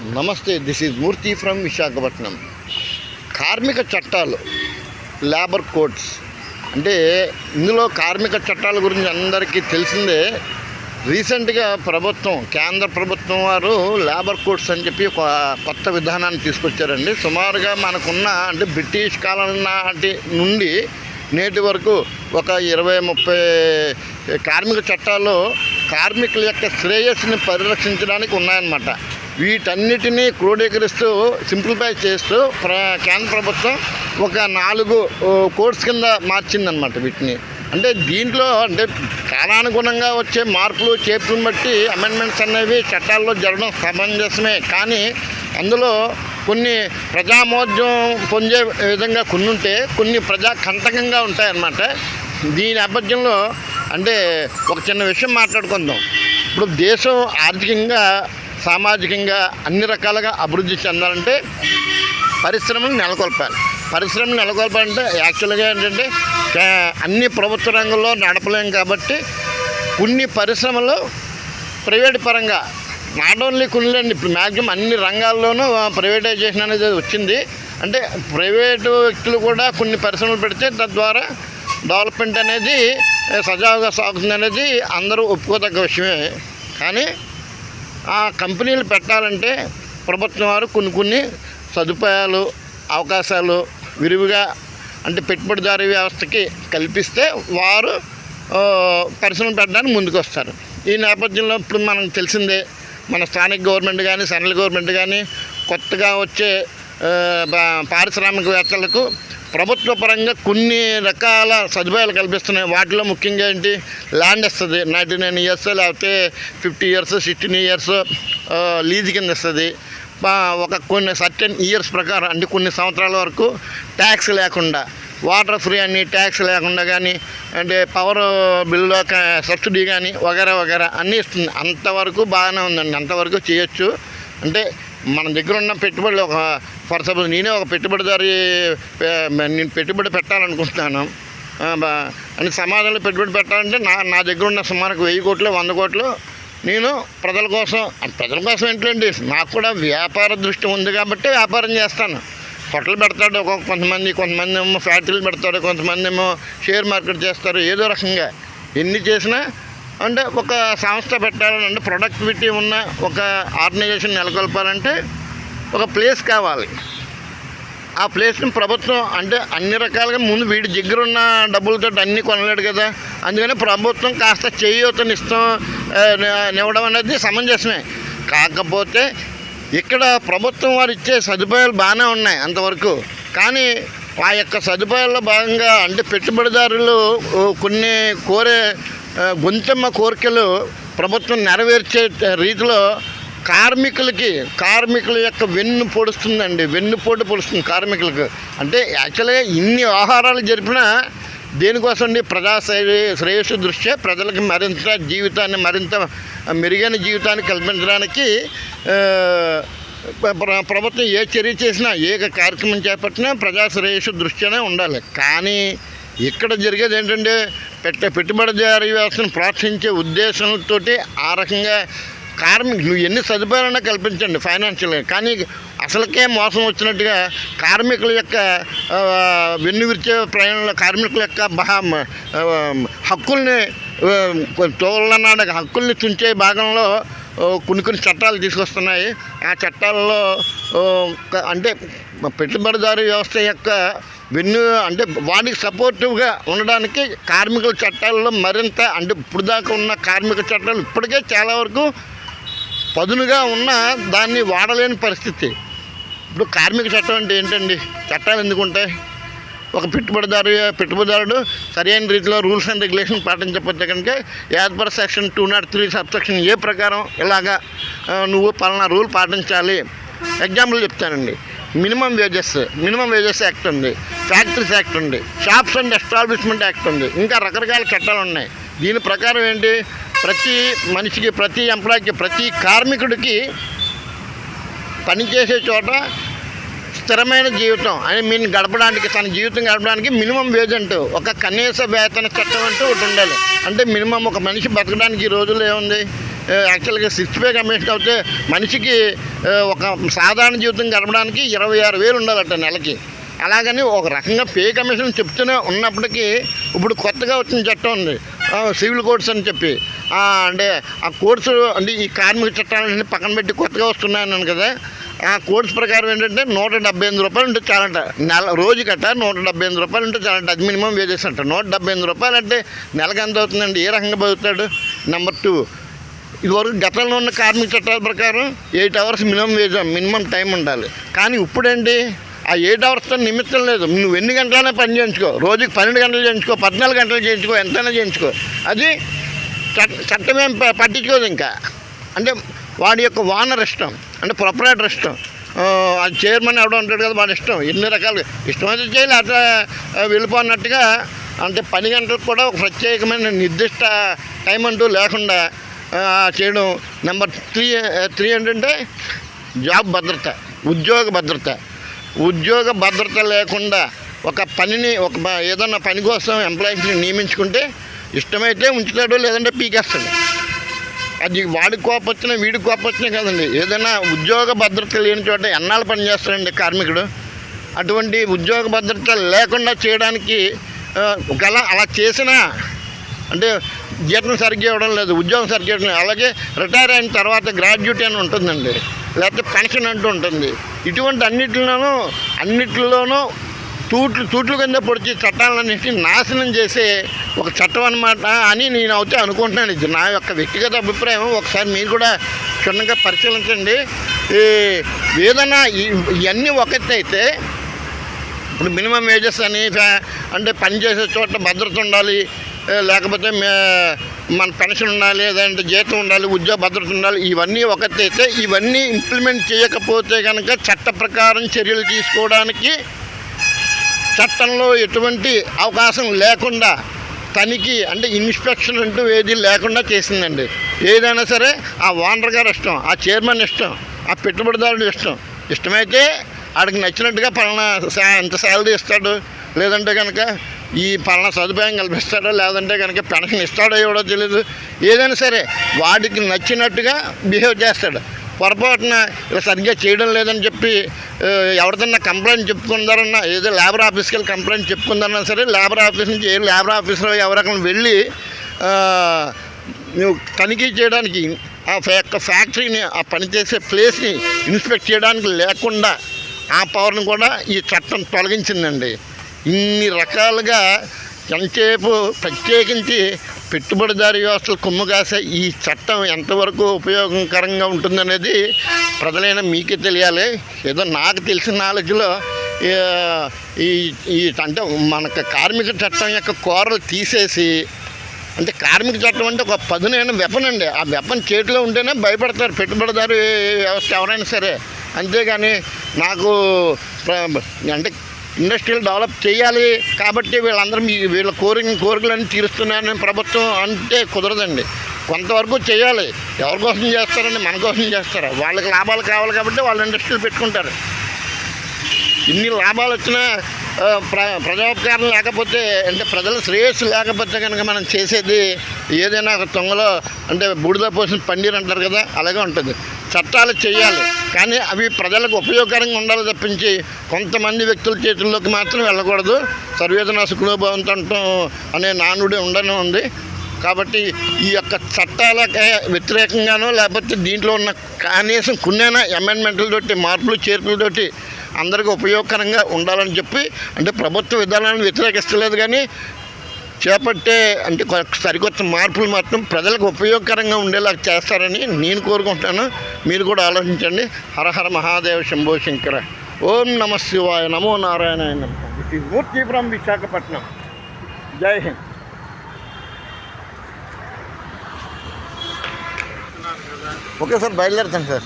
నమస్తే this is Murthy from Visakhapatnam కార్మిక చట్టాలు లేబర్ కోడ్స్ అంటే ఇందులో కార్మిక చట్టాల గురించి అందరికీ తెలిసిందే రీసెంట్గా ప్రభుత్వం కేంద్ర ప్రభుత్వం వారు లేబర్ కోడ్స్ అని చెప్పి ఒక కొత్త విధానాన్ని తీసుకొచ్చారండి. సుమారుగా మనకున్న అంటే బ్రిటిష్ కాలం నాటి నుండి నేటి వరకు ఒక ఇరవై ముప్పై కార్మిక చట్టాలు కార్మికుల యొక్క శ్రేయస్సుని పరిరక్షించడానికి ఉన్నాయన్నమాట. వీటన్నిటినీ క్రోడీకరిస్తూ సింప్లిఫై చేస్తూ ప్ర కేంద్ర ప్రభుత్వం ఒక నాలుగు కోర్స్ కింద మార్చిందనమాట వీటిని. అంటే దీంట్లో అంటే కాలానుగుణంగా వచ్చే మార్పులు చేర్పులను బట్టి అమెండ్మెంట్స్ అనేవి చట్టాల్లో జరగడం సమంజసమే. కానీ అందులో కొన్ని ప్రజామోద్యం పొందే విధంగా కొన్ని ఉంటే కొన్ని ప్రజా కంటకంగా ఉంటాయన్నమాట. దీని నేపథ్యంలో అంటే ఒక చిన్న విషయం మాట్లాడుకుందాం. ఇప్పుడు దేశం ఆర్థికంగా సామాజికంగా అన్ని రకాలుగా అభివృద్ధి చెందాలంటే పరిశ్రమలు నెలకొల్పాలి. పరిశ్రమలు నెలకొల్పాలంటే యాక్చువల్గా ఏంటంటే అన్ని ప్రభుత్వ రంగంలో నడపలేం కాబట్టి కొన్ని పరిశ్రమలు ప్రైవేట్ పరంగా నాట్ ఓన్లీ కొన్నిలేండి. ఇప్పుడు మ్యాక్సిమం అన్ని రంగాల్లోనూ ప్రైవేటైజేషన్ అనేది వచ్చింది. అంటే ప్రైవేటు వ్యక్తులు కూడా కొన్ని పరిశ్రమలు పెడితే తద్వారా డెవలప్మెంట్ అనేది సజావుగా సాగుతుంది అనేది అందరూ ఒప్పుకోదగ్గ విషయమే. కానీ ఆ కంపెనీలు పెట్టాలంటే ప్రభుత్వం వారు కొన్ని కొన్ని సదుపాయాలు అవకాశాలు విరివిగా అంటే పెట్టుబడిదారీ వ్యవస్థకి కల్పిస్తే వారు పరిశ్రమ పెట్టడానికి ముందుకు వస్తారు ఈ నేపథ్యంలో ఇప్పుడు మనకు తెలిసిందే మన స్థానిక గవర్నమెంట్ కానీ సెంట్రల్ గవర్నమెంట్ కానీ కొత్తగా వచ్చే పారిశ్రామికవేత్తలకు ప్రభుత్వ పరంగా కొన్ని రకాల సదుపాయాలు కల్పిస్తున్నాయి. వాటిలో ముఖ్యంగా ఏంటి? ల్యాండ్ ఇస్తుంది నైంటీ నైన్ ఇయర్స్ లేకపోతే fifty years sixteen years lease కింద ఇస్తుంది ఒక కొన్ని సర్టెన్ ఇయర్స్ ప్రకారం అంటే కొన్ని సంవత్సరాల వరకు ట్యాక్స్ లేకుండా వాటర్ ఫ్రీ అని ట్యాక్స్ లేకుండా కానీ అంటే పవర్ బిల్లు సబ్సిడీ కానీ వగేరా వగేరా అన్నీ ఇస్తుంది. అంతవరకు బాగానే ఉందండి. అంతవరకు చేయొచ్చు. అంటే మన దగ్గర ఉన్న పెట్టుబడులు ఒక ఫర్ సపోజ్ నేనే ఒక పెట్టుబడిదారి నేను పెట్టుబడి పెట్టాలనుకుంటున్నాను బా- అని సమాజంలో పెట్టుబడి పెట్టాలంటే నా నా దగ్గర ఉన్న సుమారు వెయ్యి కోట్లు వంద కోట్లు నేను ప్రజల కోసం ప్రజల కోసం ఏంటండి నాకు కూడా వ్యాపార దృష్టి ఉంది కాబట్టి వ్యాపారం చేస్తాను. హోటల్ పెడతాడు ఒక్కొక్క కొంతమంది కొంతమంది ఏమో ఫ్యాక్టరీలు పెడతారు కొంతమంది ఏమో షేర్ మార్కెట్ చేస్తారు ఏదో రకంగా. ఎన్ని చేసినా అంటే ఒక సంస్థ పెట్టాలని అంటే ప్రొడక్టివిటీ ఉన్న ఒక ఆర్గనైజేషన్ నెలకొల్పాలంటే ఒక ప్లేస్ కావాలి. ఆ ప్లేస్ని ప్రభుత్వం అంటే అన్ని రకాలుగా ముందు వీడి దగ్గర ఉన్న డబ్బులతో అన్నీ కొనలేడు కదా. అందుకని ప్రభుత్వం కాస్త చేయూతనిస్తాం నివ్వడం అనేది సమంజసమే. కాకపోతే ఇక్కడ ప్రభుత్వం వారు ఇచ్చే సదుపాయాలు బాగానే ఉన్నాయి అంతవరకు. కానీ ఆ యొక్క సదుపాయాల్లో భాగంగా అంటే పెట్టుబడిదారులు కొన్ని కోరే ఆ, గొంతెమ్మ కోరికలు ప్రభుత్వం నెరవేర్చే రీతిలో కార్మికులకి కార్మికుల యొక్క వెన్ను పొడుస్తుందండి. వెన్నుపోటు పొడుస్తుంది కార్మికులకు. అంటే యాక్చువల్గా ఇన్ని వ్యవహారాలు జరిపినా దేనికోసం అండి ప్రజా శ్రేయస్సు దృష్ట్యా ప్రజలకు మరింత జీవితాన్ని మరింత మెరుగైన జీవితాన్ని కల్పించడానికి ప్రభుత్వం ఏ చర్య చేసినా ఏ కార్యక్రమం చేపట్టినా ప్రజా శ్రేయస్సు దృష్ట్యానే ఉండాలి. కానీ ఇక్కడ జరిగేది ఏంటంటే పెట్టే పెట్టుబడిదారీ వ్యవస్థను ప్రోత్సహించే ఉద్దేశంతో ఆ రకంగా కార్మికులు నువ్వు ఎన్ని సదుపాయాలన్నా కల్పించండి ఫైనాన్షియల్గా కానీ అసలుకే మోసం వచ్చినట్టుగా కార్మికుల యొక్క వెన్నువిరిచే ప్రయాణంలో కార్మికుల యొక్క మహా హక్కుల్ని తోలనాడ హక్కుల్ని తుంచే భాగంలో కొన్ని కొన్ని చట్టాలు తీసుకొస్తున్నాయి. ఆ చట్టాలలో అంటే పెట్టుబడిదారు వ్యవస్థ యొక్క వెన్ను అంటే వాడికి సపోర్టివ్గా ఉండడానికి కార్మికుల చట్టాలలో మరింత అంటే ఇప్పుడు దాకా ఉన్న కార్మిక చట్టాలు ఇప్పటికే చాలా వరకు పదునుగా ఉన్న దాన్ని వాడలేని పరిస్థితి. ఇప్పుడు కార్మిక చట్టం అంటే ఏంటండి? చట్టాలు ఎందుకు ఉంటాయి ఒక పెట్టుబడిదారు పెట్టుబడిదారుడు సరైన రీతిలో రూల్స్ అండ్ రెగ్యులేషన్ పాటించకపోతే కనుక as per section two nought three subsection A ప్రకారం ఇలాగా నువ్వు పలానా రూల్ పాటించాలి. ఎగ్జాంపుల్ చెప్తానండి. Minimum wages minimum wages act ఉంది. ఫ్యాక్టరీస్ యాక్ట్ ఉంది. షాప్స్ అండ్ ఎస్టాబ్లిష్మెంట్ యాక్ట్ ఉంది. ఇంకా రకరకాల చట్టాలు ఉన్నాయి. దీని ప్రకారం ఏంటి? ప్రతి మనిషికి ప్రతి ఎంప్లాయీకి ప్రతి కార్మికుడికి పనిచేసే చోట స్థిరమైన జీవితం అని మీన్ గడపడానికి తన జీవితం గడపడానికి మినిమం వేజ్ అంటూ ఒక కనీస వేతన చట్టం అంటూ ఒకటి ఉండాలి. అంటే మినిమం ఒక మనిషి బతకడానికి ఈ రోజుల్లో ఏముంది? యాక్చువల్గా సిక్స్ పే కమిషన్ అయితే మనిషికి ఒక సాధారణ జీవితం గడపడానికి ఇరవై ఆరు వేలు ఉండాలట నెలకి. అలాగని ఒక రకంగా పే కమిషన్ చెప్తూనే ఉన్నప్పటికీ ఇప్పుడు కొత్తగా వచ్చిన చట్టం ఉంది. సివిల్ కోడ్స్ అని చెప్పి. అంటే ఆ కోర్సు అంటే ఈ కార్మిక చట్టాలన్నీ పక్కన పెట్టి కొత్తగా వస్తున్నాయన్నాను కదా. ఆ కోర్సు ప్రకారం ఏంటంటే నూట డెబ్బై ఎనిమిది రూపాయలు ఉంటే చాలంట. నెల రోజు కట్ట నూట డెబ్బై ఎనిమిది రూపాయలు ఉంటే చాలంట. అది మినిమం వేజెస్ అంట. నూట డెబ్బై ఎనిమిది రూపాయలు అంటే నెలకు ఎంత అవుతుందండి? ఏ రకంగా బతుకుతాడు? నెంబర్ టూ ఇదివరకు గతంలో ఉన్న కార్మిక చట్టాల ప్రకారం eight hours minimum wage minimum time ఉండాలి. కానీ ఇప్పుడేంటి? ఆ ఎయిట్ అవర్స్తో నిమిత్తం లేదు. నువ్వు ఎన్ని గంటలైనా పని చేయించుకో. రోజుకి పన్నెండు గంటలు చేయించుకో పద్నాలుగు గంటలు చేయించుకో ఎంతైనా చేయించుకో. అది చట్ట చట్టమేం ప- పట్టించుకోదు ఇంకా. అంటే వాడి యొక్క వానర్ ఇష్టం. అంటే ప్రొపరేటర్ ఇష్టం. ఆ, అది చైర్మన్ ఎవడో ఉంటాడు కదా వాడి ఇష్టం. ఎన్ని రకాలు ఇష్టమైతే చేయాలి. అట్లా ఆ, వెళ్ళిపోన్నట్టుగా అంటే పని గంటలకు కూడా ఒక ప్రత్యేకమైన నిర్దిష్ట టైం అంటూ లేకుండా చేయడం. నెంబర్ త్రీ త్రీ ఏంటంటే జాబ్ భద్రత ఉద్యోగ భద్రత. ఉద్యోగ భద్రత లేకుండా ఒక పనిని ఒక ఏదన్నా పని కోసం ఎంప్లాయీస్ని నియమించుకుంటే ఇష్టమైతే ఉంచుతాడు లేదంటే పీకేస్తాడు. అది వాడికి కోపం వచ్చినా వీడికి కోపం వచ్చినా కదండి. ఏదైనా ఉద్యోగ భద్రత లేని చోట ఎన్నాళ్ళు పనిచేస్తాడండి కార్మికుడు? అటువంటి ఉద్యోగ భద్రత లేకుండా చేయడానికి గల అలా చేసినా అంటే జీతం సరిగ్గా ఇవ్వడం లేదు ఉద్యోగం సరిగ్గా ఇవ్వడం లేదు. అలాగే రిటైర్ అయిన తర్వాత గ్రాడ్యుయేట్ అని ఉంటుందండి. లేకపోతే పెన్షన్ అంటూ ఉంటుంది. ఇటువంటి అన్నిటిలోనూ అన్నిటిలోనూ తూట్లు తూట్లు కింద పొడిచి చట్టాలన్నింటినీ నాశనం చేసే ఒక చట్టం అనమాట అని నేను అయితే అనుకుంటున్నాను. ఇది నా యొక్క వ్యక్తిగత అభిప్రాయం. ఒకసారి మీరు కూడా క్షుణ్ణంగా పరిశీలించండి. ఈ ఏదైనా ఇవన్నీ ఒకటైతే ఇప్పుడు మినిమం వేజెస్ అని ఫ్యా- అంటే పని చేసే చోట భద్రత ఉండాలి. లేకపోతే మే- మన పెన్షన్ ఉండాలి లేదంటే జీతం ఉండాలి ఉద్యోగ భద్రత ఉండాలి ఇవన్నీ ఒకటైతే ఇవన్నీ ఇంప్లిమెంట్ చేయకపోతే కనుక చట్ట ప్రకారం చర్యలు తీసుకోవడానికి చట్టంలో ఎటువంటి అవకాశం లేకుండా తనిఖీ అంటే ఇన్స్పెక్షన్ అంటూ ఏది లేకుండా చేసిందండి. ఏదైనా సరే ఆ ఓనర్ గారు ఇష్టం ఆ చైర్మన్ ఇష్టం ఆ పెట్టుబడిదారుడు ఇష్టం. ఇష్టమైతే ఆడికి నచ్చినట్టుగా పలానా ఎంత శాలరీ ఇస్తాడు? లేదంటే కనుక ఈ పలానా సదుపాయం కల్పిస్తాడో? లేదంటే కనుక పెన్షన్ ఇస్తాడో ఎవడో తెలియదు ఏదైనా సరే వాడికి నచ్చినట్టుగా బిహేవ్ చేస్తాడు. పొరపాటున ఇలా సరిగ్గా చేయడం లేదని చెప్పి ఎవరిదన్నా కంప్లైంట్ చెప్పుకుందారన్నా ఏదో లేబర్ ఆఫీస్కి వెళ్ళి కంప్లైంట్ చెప్పుకుందారన్నా సరే లేబర్ ఆఫీస్ నుంచి ఏ లేబర్ ఆఫీస్లో ఎవరక్కడ వెళ్ళి నువ్వు తనిఖీ చేయడానికి ఆ యొక్క ఫ్యాక్టరీని ఆ పనిచేసే ప్లేస్ని ఇన్స్పెక్ట్ చేయడానికి లేకుండా ఆ పవర్ని కూడా ఈ చట్టం తొలగించిందండి. ఇన్ని రకాలుగా ఎంతసేపు ప్రత్యేకించి పెట్టుబడిదారి వ్యవస్థలు కుమ్మగాసే కాసే ఈ చట్టం ఎంతవరకు ఉపయోగకరంగా ఉంటుందనేది ప్రజలైన మీకే తెలియాలి. ఏదో నాకు తెలిసిన నాలెడ్జ్లో ఈ ఈ అంటే మనకు కార్మిక చట్టం యొక్క కూరలు తీసేసి అంటే కార్మిక చట్టం అంటే ఒక పదునైన వెపన్ అండి. ఆ వెపన్ చేతిలో ఉంటేనే భయపడతారు పెట్టుబడిదారు వ్యవస్థ ఎవరైనా సరే. అంతేగాని నాకు అంటే ఇండస్ట్రీలు డెవలప్ చేయాలి కాబట్టి వీళ్ళందరూ మీ వీళ్ళ కోరిక కోరికలన్నీ తీరుస్తున్నారని ప్రభుత్వం అంటే కుదరదండి. కొంతవరకు చేయాలి. ఎవరి కోసం చేస్తారండి? మన కోసం చేస్తారు? వాళ్ళకి లాభాలు కావాలి కాబట్టి వాళ్ళు ఇండస్ట్రీలు పెట్టుకుంటారు. ఇన్ని లాభాలు వచ్చినా ప్ర ప్రజోపకారం లేకపోతే అంటే ప్రజల శ్రేయస్సు లేకపోతే కనుక మనం చేసేది ఏదైనా ఒక తొంగలో అంటే బూడిద పోసిన పన్నీర్ అంటారు కదా అలాగే ఉంటుంది. చట్టాలు చేయాలి కానీ అవి ప్రజలకు ఉపయోగకరంగా ఉండాలి తప్పించి కొంతమంది వ్యక్తుల చేతుల్లోకి మాత్రం వెళ్ళకూడదు. సర్వేదన సుఖనోభవంతో అంటాం అనే నానుడి ఉండనే ఉంది. కాబట్టి ఈ యొక్క చట్టాలకే వ్యతిరేకంగానో లేకపోతే దీంట్లో ఉన్న కనీసం కొన్నైనా అమెండ్మెంట్లతోటి మార్పులు చేర్పులతోటి అందరికీ ఉపయోగకరంగా ఉండాలని చెప్పి అంటే ప్రభుత్వ విధానాలను వ్యతిరేకిస్తలేదు కానీ చేపట్టే అంటే కొ- సరికొత్త మార్పులు మాత్రం ప్రజలకు ఉపయోగకరంగా ఉండేలా చేస్తారని నేను కోరుకుంటున్నాను. మీరు కూడా ఆలోచించండి. హరహర మహాదేవ శంభో శంకర. ఓం నమ శివాయ నమో నారాయణ మూర్తి ఫ్రమ్ విశాఖపట్నం. జై హింద్. ఓకే సార్ బయలుదేరుతాను సార్.